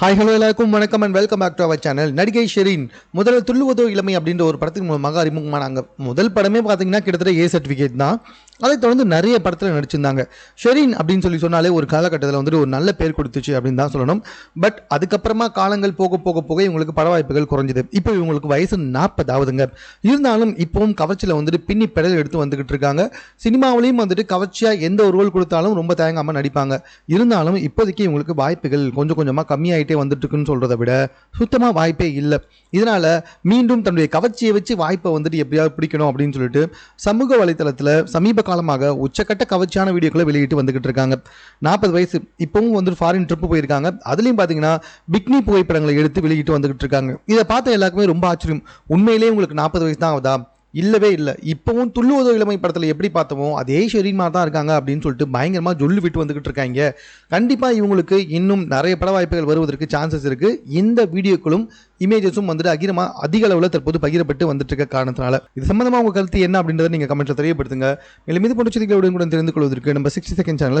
Hi hello எல்லாருக்கும் வணக்கம் and welcome back to our channel நடிகை ஷெரீன் முதல்ல துள்ளுவதோ இளமை அப்படின்ற ஒரு படத்துக்கு மூலமாக அறிமுகமானாங்க முதல் படமே பார்த்தீங்கன்னா கிட்டத்தட்ட ஏ சர்டிஃபிகேட் தான். அதை தொடர்ந்து நிறைய படத்தில் நடிச்சிருந்தாங்க. ஷெரீன் அப்படின்னு சொல்லி சொன்னாலே ஒரு காலகட்டத்தில் வந்துட்டு ஒரு நல்ல பேர் கொடுத்துச்சு அப்படின்னு தான் சொல்லணும். பட் அதுக்கப்புறமா காலங்கள் போக போக போக இவங்களுக்கு பட வாய்ப்புகள் குறைஞ்சது. இப்போ இவங்களுக்கு வயசு நாற்பதாவதுங்க. இருந்தாலும் இப்போவும் கவர்ச்சியில் வந்துட்டு பின்னி பெடல் எடுத்து வந்துக்கிட்டு இருக்காங்க. சினிமாவிலையும் வந்துட்டு கவர்ச்சியாக எந்த ஒரு ரோல் கொடுத்தாலும் ரொம்ப தயங்காமல் நடிப்பாங்க. இருந்தாலும் இப்போதைக்கு இவங்களுக்கு வாய்ப்புகள் கொஞ்சம் கொஞ்சமாக கம்மியாகிட்டு வந்துட்டு இருக்குன்னு சொல்கிறத விட சுத்தமாக வாய்ப்பே இல்லை. இதனால் மீண்டும் தன்னுடைய கவர்ச்சியை வச்சு வாய்ப்பை வந்துட்டு எப்படியாவது பிடிக்கணும் அப்படின்னு சொல்லிட்டு சமூக வலைத்தளத்தில் சமீப காலமாக உச்சக்கட்ட கவர்ச்சியான வீடியோக்களை வெளியிட்டு வந்துக்கிட்டு இருக்காங்க. நாற்பது வயசு இப்போவும் வந்து ஃபாரின் ட்ரிப்பு போயிருக்காங்க. அதுலேயும் பார்த்தீங்கன்னா பிக்னி புகைப்படங்களை எடுத்து வெளியிட்டு வந்துக்கிட்டு இருக்காங்க. இதை பார்த்த எல்லாருக்குமே ரொம்ப ஆச்சரியம். உண்மையிலேயே உங்களுக்கு நாற்பது வயசு தான் ஆகுதா? இல்லவே இல்லை. இப்போவும் துள்ளுவதோ இளமை படத்தில் எப்படி பார்த்தோமோ அதே ஷெரீன்மா தான் இருக்காங்க அப்படின்னு சொல்லிட்டு பயங்கரமாக ஜொல்லு விட்டு வந்துக்கிட்டு இருக்காங்க. கண்டிப்பாக இவங்களுக்கு இன்னும் நிறைய பட வாய்ப்புகள் வருவதற்கு சான்சஸ் இருக்குது இந்த வீடியோக்களும் இமேஜஸும் வந்துட்டு அகிரமாக அதிக அளவில் தற்போது பகிரப்பட்டு வந்துட்டு இருக்க காரணத்தினால. இது சம்பந்தமாக உங்கள் கருத்து என்ன அப்படின்றத நீங்கள் கமெண்ட்டில் தெரியப்படுத்துங்க. மேலும் இது போன்ற செய்திகளை உடனுக்குடன் தெரிந்து கொள்வதற்கு நம்ம சிக்ஸ்டி செகண்ட் சேனல்